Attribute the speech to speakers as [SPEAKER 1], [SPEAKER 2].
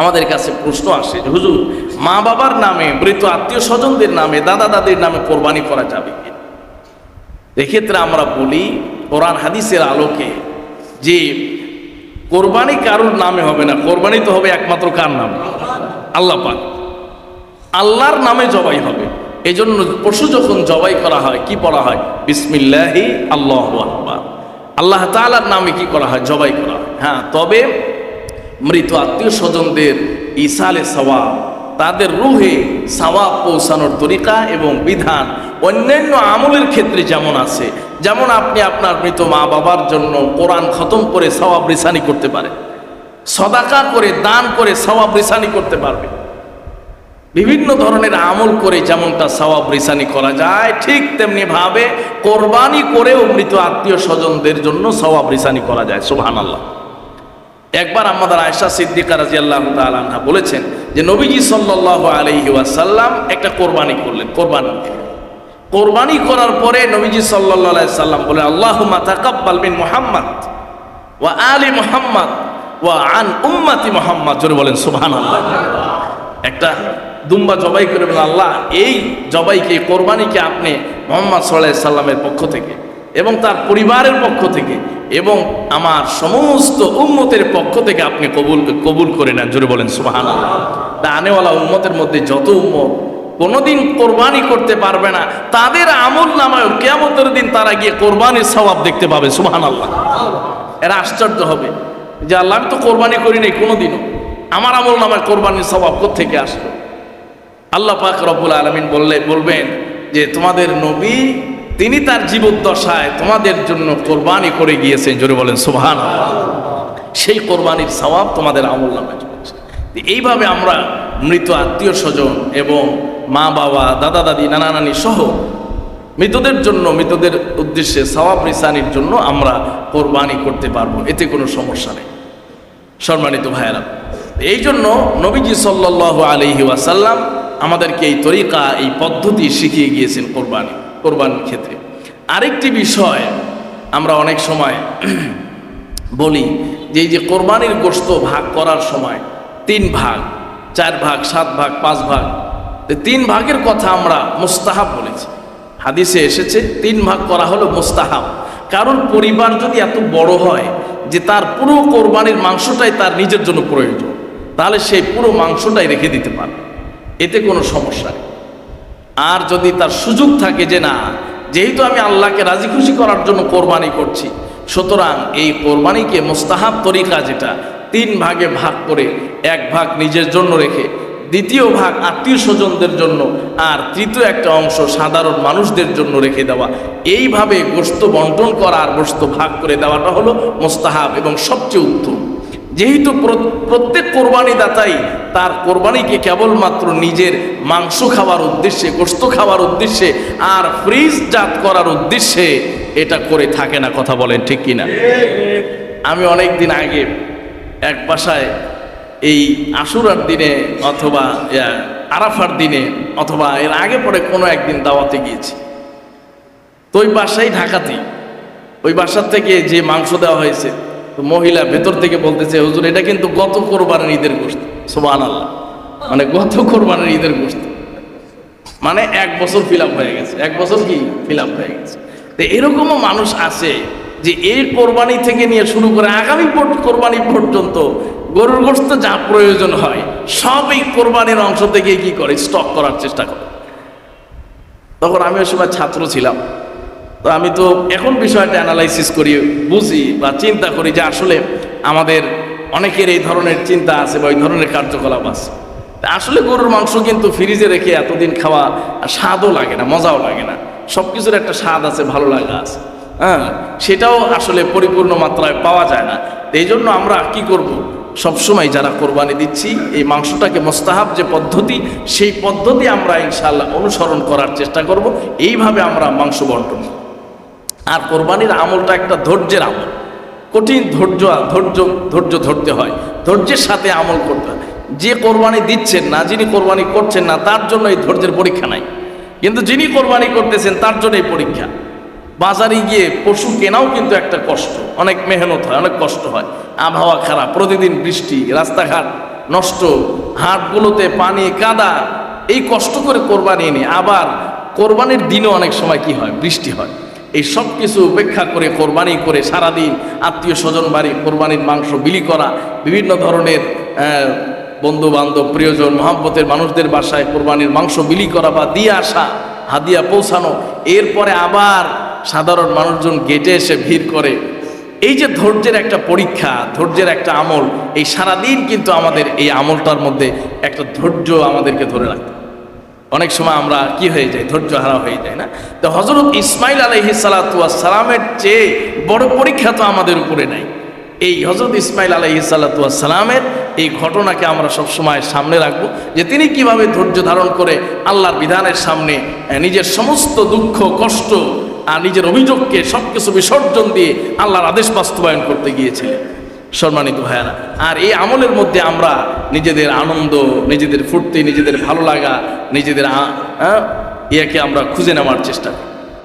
[SPEAKER 1] আমাদের কাছে প্রশ্ন আসে হুজুর, মা বাবার নামে, মৃত আত্মীয় স্বজনদের নামে, দাদা দাদির নামে কোরবানি করা যাবে এক্ষেত্রে আমরা বলি, কোরআন হাদিসের আলোকে যে কোরবানি কারোর নামে হবে না, কোরবানি তো হবে একমাত্র কার নামে? আল্লাহ পাক। আল্লাহর নামে জবাই হবে। এই জন্য পশু যখন জবাই করা হয়, কি পড়া হয়? বিসমিল্লাহি আল্লাহ আল্লাহ তাআলার নামে কি করা হয়? জবাই করা হয়। হ্যাঁ তবে মৃত আত্মীয় স্বজনদের ইসালে সওয়াব, তাদের রুহে সওয়াব পৌঁছানোর তরিকা এবং বিধান অন্যান্য আমলের ক্ষেত্রে যেমন আছে। যেমন আপনি আপনার মৃত মা বাবার জন্য কোরআন খতম করে সওয়াব রিসানি করতে পারেন সদাকা করে, দান করে সওয়াব রিসানি করতে পারবে। বিভিন্ন ধরনের আমল করে যেমনটা সওয়াব রিসানি করা যায়, ঠিক তেমনি ভাবে কোরবানি করেও মৃত আত্মীয় স্বজনদের জন্য সওয়াব রিসানি করা যায় সুবহান আল্লাহ একবার আমাদের আয়সা সিদ্দিকা রাজি আল্লাহ তালা বলেছেন যে, নবীজি সাল্লাহ আলহি ওয়াসাল্লাম একটা কোরবানি করলেন, কোরবানি কোরবানি করার পরে নবীজি সাল্লাহ সাল্লাম বলে আল্লাহ তাকাব্বাল বিন মুহাম্মদ ওয়া আলী মুহাম্মদ ওয়া আন উম্মাতি মুহাম্মদ। জোরে বলেন সুবহান আল্লাহ একটা দুম্বা জবাই করে বলেন, আল্লাহ, এই জবাইকে কোরবানিকে আপনি মোহাম্মদ সাল্লাহ সাল্লামের পক্ষ থেকে এবং তার পরিবারের পক্ষ থেকে এবং আমার সমস্ত উম্মতের পক্ষ থেকে আপনি কবুল কবুল করে নেন। জোরে বলেন সুবাহান তা আনেওয়ালা উম্মতের মধ্যে যত উম্মত কোনোদিন কোরবানি করতে পারবে না, তাদের আমল নামায় কেয়ামতের দিন তারা গিয়ে কোরবানির স্বভাব দেখতে পাবে সুবাহান আল্লাহ এরা আশ্চর্য হবে যে, আল্লাহ, আমি তো কোরবানি করি নাই কোনোদিনও। আমার আমল নামায় কোরবানির স্বভাব থেকে আসলো? আল্লাহ পাক রব্বুল আলমিন বললে, বলবেন যে, তোমাদের নবী তিনি তার জীবদ্দশায় তোমাদের জন্য কোরবানি করে গিয়েছেন জোরে বলেন সুবহান সেই কোরবানির সওয়াব তোমাদের আমল নামে চলছে। এইভাবে আমরা মৃত আত্মীয় স্বজন এবং মা বাবা, দাদা দাদি, নানা নানি সহ মৃতদের জন্য, মৃতদের উদ্দেশ্যে সওয়াব রিসানির জন্য আমরা কোরবানি করতে পারব, এতে কোনো সমস্যা নেই। সম্মানিত ভাইয়েরা, এই জন্য নবীজি সাল্লাহ আলহি ওয়াসাল্লাম আমাদেরকে এই তরিকা, এই পদ্ধতি শিখিয়ে গিয়েছেন কোরবানি। কোরবানির ক্ষেত্রে। আরেকটি বিষয় আমরা অনেক সময় বলি যে এই যে কোরবানির গোস্ত ভাগ করার সময় তিন ভাগ, চার ভাগ, সাত ভাগ, পাঁচ ভাগ তিন ভাগের কথা আমরা মুস্তাহাব বলেছি। হাদিসে এসেছে, তিন ভাগ করা হলো মুস্তাহাব। কারণ পরিবার যদি এত বড় হয় যে তার পুরো কোরবানির মাংসটাই তার নিজের জন্য প্রয়োজন, তাহলে সেই পুরো মাংসটাই রেখে দিতে পারে এতে কোনো সমস্যা নেই। আর যদি তার সুযোগ থাকে যে না, যেহেতু আমি আল্লাহকে রাজি খুশি করার জন্য কোরবানি করছি, সুতরাং এই কোরবানিকে মোস্তাহাব তরিকা যেটা, তিন ভাগে ভাগ করে এক ভাগ নিজের জন্য রেখে, দ্বিতীয় ভাগ আত্মীয় স্বজনদের জন্য আর তৃতীয় একটা অংশ সাধারণ মানুষদের জন্য রেখে দেওয়া, এইভাবে গোস্ত বন্টন করা আর গোস্ত ভাগ করে দেওয়াটা হলো মোস্তাহাব এবং সবচেয়ে উত্তম। যেহেতু প্রত্যেক কোরবানি দাতাই তার কোরবানিকে কেবলমাত্র নিজের মাংস খাওয়ার উদ্দেশ্যে গোস্ত খাওয়ার উদ্দেশ্যে আর ফ্রিজ জাত করার উদ্দেশ্যে এটা করে থাকে না, কথা বলেন ঠিক কিনা? আমি অনেক দিন আগে এক বাসায় এই আশুরার দিনে অথবা আরাফার দিনে অথবা এর আগে পরে কোনো একদিন দাওয়াতে গিয়েছি। তো ওই বাসায় ঢাকাতেই, ওই বাসার থেকে যে মাংস দেওয়া হয়েছে তো মহিলা ভেতর থেকে বলতেছে, হুজুর, এটা কিন্তু গত কোরবানের ঈদের গোষ্ঠ সোবান আল্লাহ মানে গত কোরবানের ঈদের গোষ্ঠ মানে এক বছর ফিল হয়ে গেছে। এক বছর কি ফিল হয়ে গেছে? তো এরকমও মানুষ আছে যে এই কোরবানি থেকে নিয়ে শুরু করে আগামী কোরবানি পর্যন্ত গরুর গোস্ত যা প্রয়োজন হয়, সব এই কোরবানির অংশ থেকে কি করে? স্টক করার চেষ্টা করে। তখন আমি ওই সময় ছাত্র ছিলাম। তো আমি তো এখন বিষয়টা অ্যানালাইসিস করি, বুঝি বা চিন্তা করি যে আসলে আমাদের অনেকের এই ধরনের চিন্তা আছে বা ওই ধরনের কার্যকলাপ আছে। আসলে গরুর মাংস কিন্তু ফ্রিজে রেখে এতদিন খাওয়া স্বাদও লাগে না, মজাও লাগে না। সব কিছুর একটা স্বাদ আছে, ভালো লাগা আছে। হ্যাঁ সেটাও আসলে পরিপূর্ণ মাত্রায় পাওয়া যায় না। এই জন্য আমরা কি করব? সবসময় যারা কোরবানি দিচ্ছি, এই মাংসটাকে মোস্তাহাব যে পদ্ধতি, সেই পদ্ধতি আমরা ইনশাল্লাহ অনুসরণ করার চেষ্টা করব। এইভাবে আমরা মাংস বন্টন আর কোরবানির আমলটা একটা ধৈর্যের আমল। কঠিন ধৈর্য ধৈর্য ধৈর্য ধরতে হয়। ধৈর্যের সাথে আমল করতে হয়। যে কোরবানি দিচ্ছেন না, যিনি কোরবানি করছেন না, তার জন্য এই ধৈর্যের পরীক্ষা নাই। কিন্তু যিনি কোরবানি করতেছেন, তার জন্য এই পরীক্ষা। বাজারে গিয়ে পশু কেনাও কিন্তু একটা কষ্ট। অনেক মেহনত হয়, অনেক কষ্ট হয়। আবহাওয়া খারাপ, প্রতিদিন বৃষ্টি, রাস্তাঘাট নষ্ট, হাটগুলোতে পানি, কাদা। এই কষ্ট করে কোরবানি এনে আবার কোরবানির দিনও অনেক সময় কি হয়? বৃষ্টি হয়। এই সব কিছু উপেক্ষা করে, কোরবানি করে সারাদিন আত্মীয় স্বজন বাড়ি কোরবানির মাংস বিলি করা, বিভিন্ন ধরনের বন্ধু বান্ধব প্রিয়জন, মহাব্বতের মানুষদের বাসায় কোরবানির মাংস বিলি করা বা দিয়ে আসা, হাদিয়া পৌঁছানো, এরপরে আবার সাধারণ মানুষজন গেটে এসে ভিড় করে এই যে ধৈর্যের একটা পরীক্ষা, ধৈর্যের একটা আমল, এই সারাদিন কিন্তু আমাদের এই আমলটার মধ্যে একটা ধৈর্য আমাদেরকে ধরে রাখতে। অনেক সময় আমরা কি হয়ে যাই, ধৈর্য হারা হয়ে যায় না? তো হজরত ইসমাইল আলহি সালামের চেয়ে বড় পরীক্ষা তো আমাদের উপরে নাই। এই হজরত ইসমাইল আলহি সালামের এই ঘটনাকে আমরা সবসময় সামনে রাখব যে তিনি কীভাবে ধৈর্য ধারণ করে আল্লাহর বিধানের সামনে নিজের সমস্ত দুঃখ, কষ্ট আর নিজের অভিযোগকে সব কিছু বিসর্জন দিয়ে আল্লাহর আদেশ বাস্তবায়ন করতে গিয়েছিলেন। সম্মানিত ভাইয়ারা, আর এই আমলের মধ্যে আমরা নিজেদের আনন্দ, নিজেদের ফুর্তি, নিজেদের ভালো লাগা, নিজেদের ইয়াকে আমরা খুঁজে নেওয়ার চেষ্টা করি।